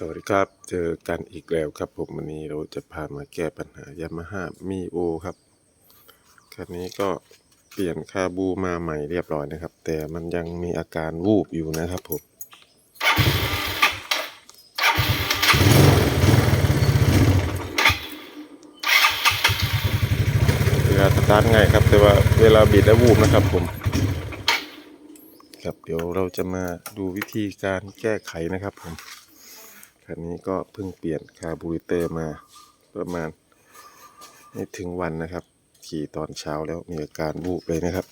สวัสดีครับ เจอกันอีกแล้วครับผมวันนี้เราจะพามาแก้ปัญหายามาฮ่ามีโอครับ คันนี้ก็เปลี่ยนคาบูมาใหม่เรียบร้อยนะครับ แต่มันยังมีอาการวูบอยู่นะครับผมเวลาสตาร์ทง่ายครับ แต่ว่าเวลาบิดแล้ววูบนะครับผม ครับเดี๋ยวเราจะมาดูวิธีการแก้ไขนะครับผม คันนี้ก็เพิ่งเปลี่ยนคาร์บูเรเตอร์มาประมาณไม่ถึงวันนะครับ ขี่ตอนเช้าแล้วมีอาการวูบเลยนะครับ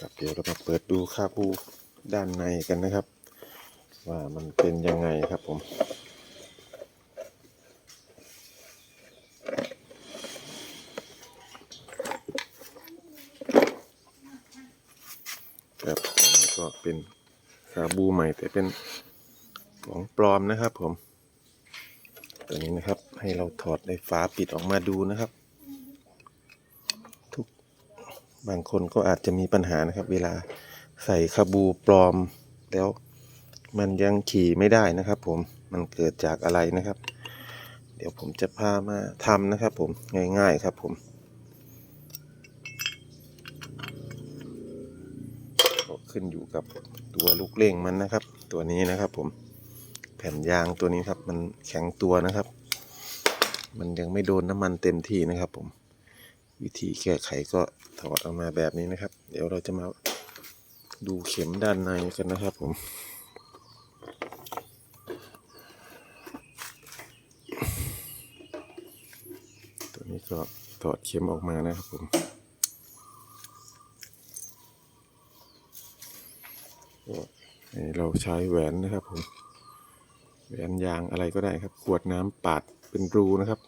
ครับเดี๋ยวเรามาเปิดดูคาร์บูด้านในกันนะครับ ว่ามันเป็นยังไงครับผมครับก็เป็นคาบูใหม่แต่เป็น ของปลอมนะครับผม ตัวนี้นะครับให้เราถอดในฝาปิดออกมาดูนะครับ ทุกบางคนก็อาจจะมีปัญหานะครับ เวลาใส่คาบูปลอมแล้วมันยังขี่ไม่ได้นะครับ ผมมันเกิดจากอะไรนะครับ เดี๋ยวผมจะพามาทำนะครับ ผมง่าย ๆครับผมก็ขึ้นอยู่กับตัวลูกเร่งมันนะครับ ตัวนี้นะครับผม แผ่นยางตัวนี้ครับ มันแข็งตัวนะครับ มันยังไม่โดนน้ำมันเต็มที่นะครับผม วิธีแก้ไขก็ถอดออกมาแบบนี้นะครับ เดี๋ยวเราจะมาดูเข็มด้านในกันนะครับผมตัวนี้ก็ถอดเข็มออกมานะครับผมเราใช้แหวนนะครับผม แหวนยางอะไรก็ได้ครับ ขวดน้ำปาดเป็นรูนะครับ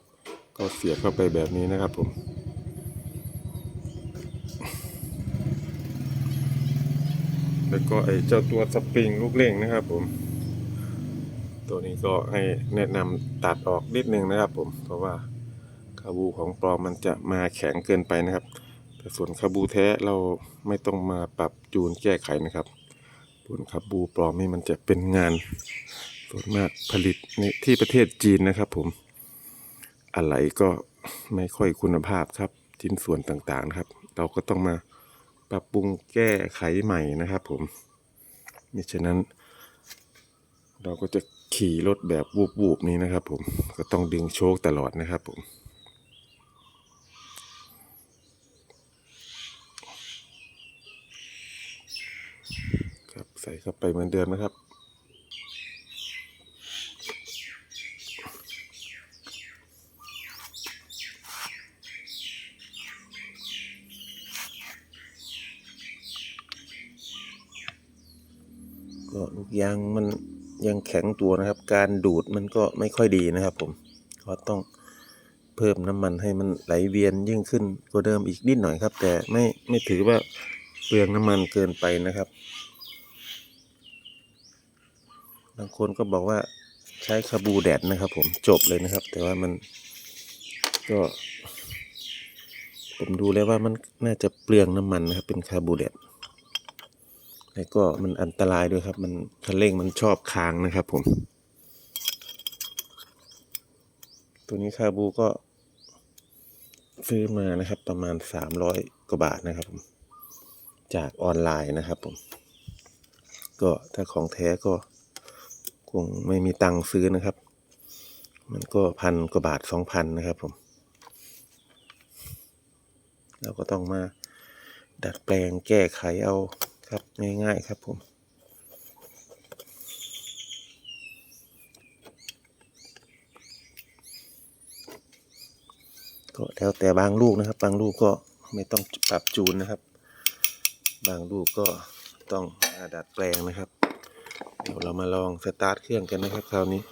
ก็เสียบเข้าไปแบบนี้นะครับผมแล้วก็ไอ้เจ้าตัวสปริงลูกเร่งนะครับผม ตัวนี้ก็ให้แนะนำตัดออกนิดนึงนะครับผม เพราะว่าคาบูของปลอมมันจะมาแข็งเกินไปนะครับ แต่ส่วนคาบูแท้เราไม่ต้องมาปรับจูนแก้ไขนะครับส่วนคาบูปลอมนี่มันจะเป็นงาน ส่วนมากผลิตในที่ประเทศจีนนะครับผมอะไรก็ไม่ค่อยคุณภาพครับชิ้นส่วนต่างๆครับ เราก็ต้องมาปรับปรุงแก้ไขใหม่นะครับผมมิฉะนั้น เราก็จะขี่รถแบบวูบๆนี้นะครับผมก็ต้องดึงโชคตลอดนะครับผมครับใส่เข้าไปเหมือนเดิมนะครับ ยางมันยังแข็งตัวนะครับ การดูดมันก็ไม่ค่อยดีนะครับ ผมก็ต้องเพิ่มน้ำมันให้มันไหลเวียนยิ่งขึ้นกว่าเดิมอีกนิดหน่อยครับ แต่ไม่ไม่ถือว่าเปลืองน้ำมันเกินไปนะครับ บางคนก็บอกว่าใช้คาบูแดดนะครับ ผมจบเลยนะครับ แต่ว่ามันก็ ผมดูแล้วว่ามันน่าจะเปลืองน้ำมันนะครับ เป็นคาบูแดด แล้วก็มันอันตรายด้วยครับ มันคันเร่งมันชอบค้างนะครับผม ตัวนี้คาบูก็ ซื้อมานะครับ ประมาณสามร้อยกว่าบาทนะครับผม จากออนไลน์นะครับผม ก็ถ้าของแท้ก็คงไม่มีตังค์ซื้อนะครับ มันก็พันกว่าบาทสองพันนะครับผม เราก็ต้องมาดัดแปลงแก้ไขเอา ครับง่ายๆครับผมก็แล้วแต่บางลูกนะครับ บางลูกก็ไม่ต้องปรับจูนนะครับ บางลูกก็ต้องดัดแปลงนะครับ เดี๋ยวเรามาลองสตาร์ทเครื่องกันนะครับคราวนี้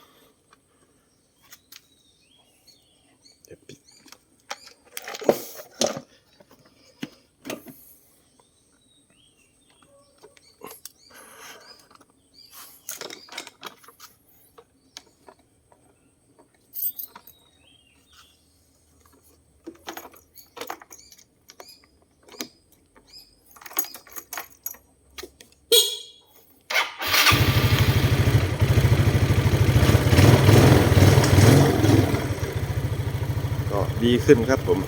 ดีขึ้นครับผม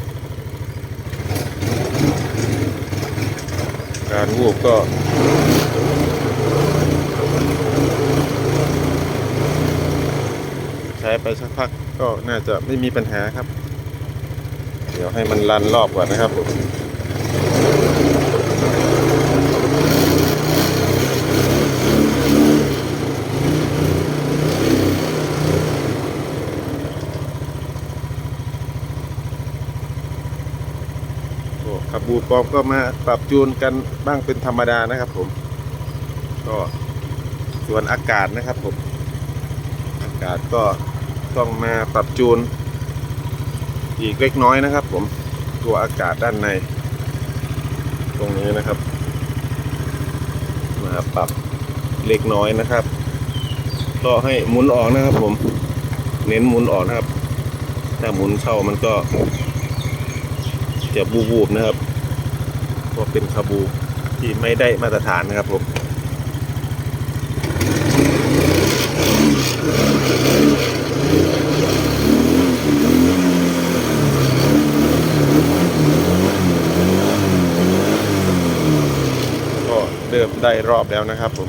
การวูบก็ใช้ไปสักพักก็น่าจะไม่มีปัญหาครับ เดี๋ยวให้มันรันรอบก่อนนะครับผม ขับบูปอมก็มาปรับจูนกันบ้างเป็นธรรมดานะครับผม ก็ส่วนอากาศนะครับผม อากาศก็ต้องมาปรับจูน อีกเล็กน้อยนะครับ ผมตัวอากาศด้านใน ตรงนี้นะครับ มาปรับเล็กน้อยนะครับก็ให้หมุนออกนะครับผม เน้นหมุนออกนะครับ ถ้าหมุนเข้ามันก็ จะบูบๆนะครับเพราะเป็นคาบูที่ไม่ได้มาตรฐานนะครับผมก็เริ่มได้รอบแล้วนะครับผม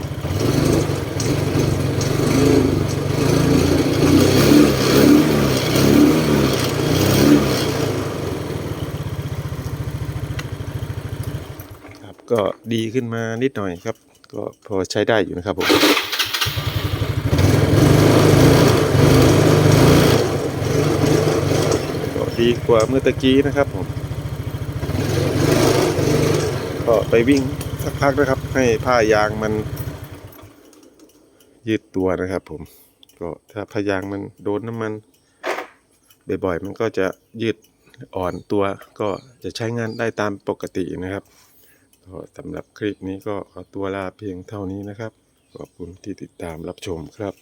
ครับ ก็ดีขึ้นมานิดหน่อยครับ ก็พอใช้ได้อยู่นะครับผมก็ดีกว่าเมื่อตะกี้นะครับผมก็ไปวิ่งสักพักนะครับ ให้ผ้ายางมัน ยืดตัวนะครับ ผม ก็ถ้าผ้ายางมันโดนน้ำมันบ่อยๆมันก็จะยืดอ่อนตัวก็จะใช้งานได้ตามปกตินะครับ ก็สำหรับคลิปนี้ก็ขอตัวลาเพียงเท่านี้นะครับ ขอบคุณที่ติดตามรับชมครับ